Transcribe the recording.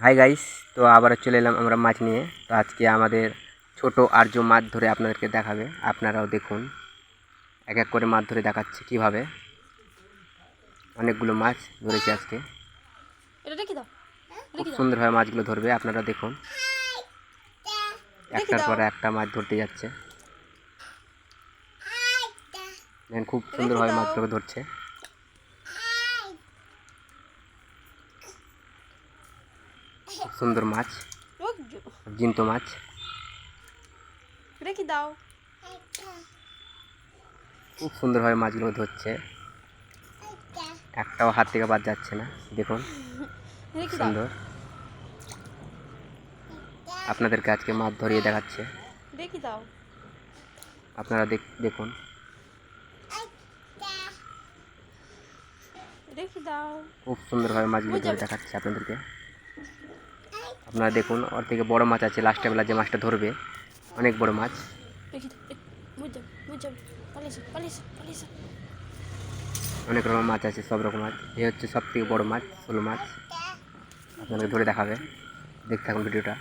Hi guys তো আবারও চলে এলাম আমরা মাছ নিয়ে। তো আজকে আমাদের ছোট আর্য মাছ ধরে আপনাদেরকে দেখাবে। আপনারাও দেখুন। এক এক করে মাছ ধরে দেখাচ্ছে কীভাবে। অনেকগুলো মাছ ধরেছে আজকে। খুব সুন্দরভাবে মাছগুলো ধরবে আপনারা দেখুন। একটার পর একটা মাছ ধরতে যাচ্ছে। খুব সুন্দরভাবে মাছগুলো ধরছে। সুন্দর মাছ জিন্ত মাছ। রেখে দাও। খুব সুন্দরভাবে মাছগুলো ধরছে। একটাও হাত থেকে বাদ যাচ্ছে না দেখুন। সুন্দর। আপনাদেরকে আজকে মাছ ধরিয়ে দেখাচ্ছে। দেখি দাও। আপনারা দেখ দেখুন। রেখে দাও। খুব সুন্দরভাবে মাছগুলো ধরে দেখাচ্ছে আপনাদেরকে। আপনারা দেখুন ওর থেকে বড় মাছ আছে লাস্টে বেলা যে মাছটা ধরবে অনেক বড় মাছ। অনেক রকম মাছ আছে সব রকম মাছ। এ হচ্ছে সব থেকে বড় মাছ শোল মাছ। আপনাকে ধরে দেখাবে। দেখতে থাকুন ভিডিওটা।